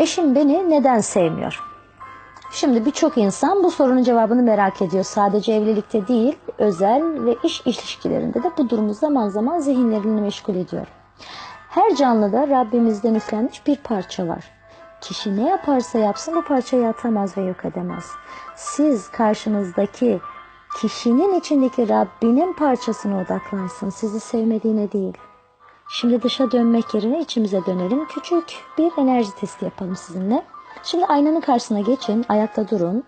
Eşim beni neden sevmiyor? Şimdi birçok insan bu sorunun cevabını merak ediyor. Sadece evlilikte değil, özel ve iş ilişkilerinde de bu durumu zaman zaman zihinlerini meşgul ediyor. Her canlıda Rabbimizden üflenmiş bir parça var. Kişi ne yaparsa yapsın bu parçayı atamaz ve yok edemez. Siz karşınızdaki kişinin içindeki Rabbinin parçasına odaklansın. Sizi sevmediğine değil. Şimdi dışa dönmek yerine içimize dönelim. Küçük bir enerji testi yapalım sizinle. Şimdi aynanın karşısına geçin, ayakta durun.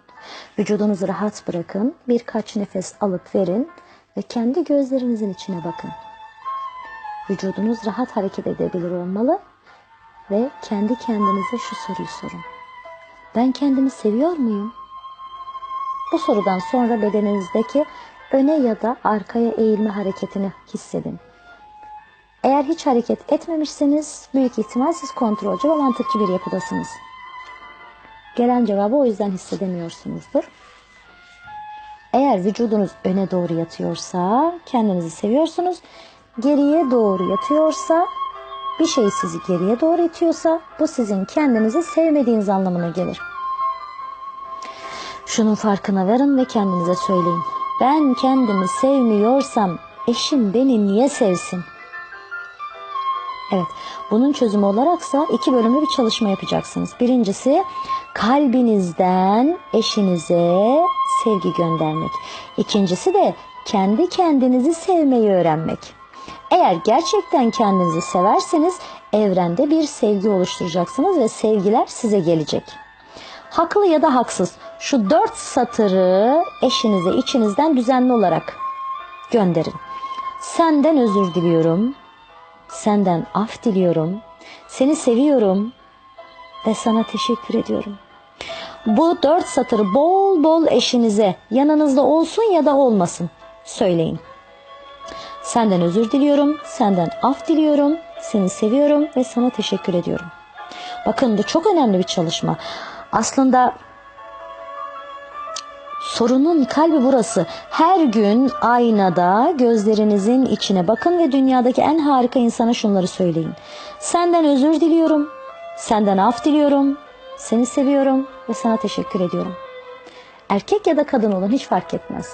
Vücudunuzu rahat bırakın. Birkaç nefes alıp verin ve kendi gözlerinizin içine bakın. Vücudunuz rahat hareket edebilir olmalı ve kendi kendinize şu soruyu sorun. Ben kendimi seviyor muyum? Bu sorudan sonra bedeninizdeki öne ya da arkaya eğilme hareketini hissedin. Eğer hiç hareket etmemişseniz büyük ihtimal siz kontrolcü ve mantıkçı bir yapıdasınız. Gelen cevabı o yüzden hissedemiyorsunuzdur. Eğer vücudunuz öne doğru yatıyorsa kendinizi seviyorsunuz. Geriye doğru yatıyorsa bir şey sizi geriye doğru itiyorsa bu sizin kendinizi sevmediğiniz anlamına gelir. Şunun farkına varın ve kendinize söyleyin. Ben kendimi sevmiyorsam eşim beni niye sevsin? Evet, bunun çözümü olaraksa iki bölümlü bir çalışma yapacaksınız. Birincisi kalbinizden eşinize sevgi göndermek. İkincisi de kendi kendinizi sevmeyi öğrenmek. Eğer gerçekten kendinizi severseniz evrende bir sevgi oluşturacaksınız ve sevgiler size gelecek. Haklı ya da haksız şu dört satırı eşinize içinizden düzenli olarak gönderin. Senden özür diliyorum. Senden af diliyorum. Seni seviyorum ve sana teşekkür ediyorum. Bu dört satırı bol bol eşinize yanınızda olsun ya da olmasın söyleyin. Senden özür diliyorum, senden af diliyorum, seni seviyorum ve sana teşekkür ediyorum. Bakın bu çok önemli bir çalışma. Aslında sorunun kalbi burası. Her gün aynada gözlerinizin içine bakın ve dünyadaki en harika insana şunları söyleyin. Senden özür diliyorum, senden af diliyorum, seni seviyorum ve sana teşekkür ediyorum. Erkek ya da kadın olun hiç fark etmez.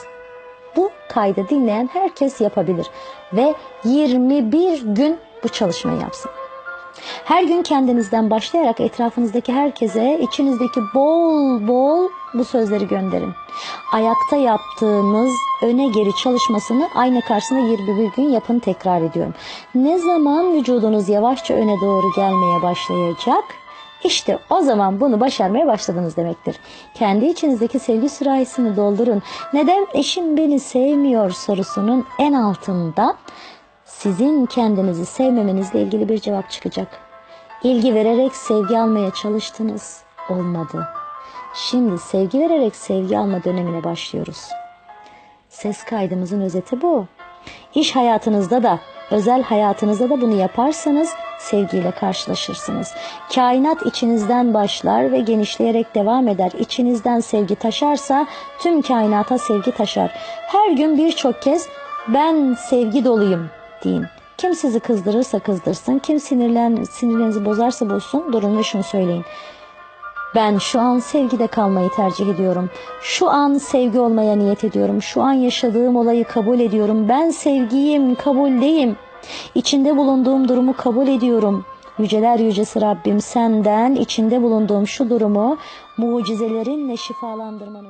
Bu kaydı dinleyen herkes yapabilir ve 21 gün bu çalışmayı yapsın. Her gün kendinizden başlayarak etrafınızdaki herkese içinizdeki bol bol bu sözleri gönderin. Ayakta yaptığınız öne geri çalışmasını ayna karşısında 21 gün yapın tekrar ediyorum. Ne zaman vücudunuz yavaşça öne doğru gelmeye başlayacak? İşte o zaman bunu başarmaya başladınız demektir. Kendi içinizdeki sevgi sürahisini doldurun. Neden eşim beni sevmiyor sorusunun en altında sizin kendinizi sevmemenizle ilgili bir cevap çıkacak. İlgi vererek sevgi almaya çalıştınız. Olmadı. Şimdi sevgi vererek sevgi alma dönemine başlıyoruz. Ses kaydımızın özeti bu. İş hayatınızda da, özel hayatınızda da bunu yaparsanız sevgiyle karşılaşırsınız. Kainat içinizden başlar ve genişleyerek devam eder. İçinizden sevgi taşarsa tüm kainata sevgi taşar. Her gün birçok kez ben sevgi doluyum deyin. Kim sizi kızdırırsa kızdırsın, kim sinirlen, sinirlerinizi bozarsa bozsun, durun ve şunu söyleyin. Ben şu an sevgide kalmayı tercih ediyorum. Şu an sevgi olmaya niyet ediyorum. Şu an yaşadığım olayı kabul ediyorum. Ben sevgiyim, kabuldeyim. İçinde bulunduğum durumu kabul ediyorum. Yüceler yücesi Rabbim senden içinde bulunduğum şu durumu mucizelerinle şifalandırmanı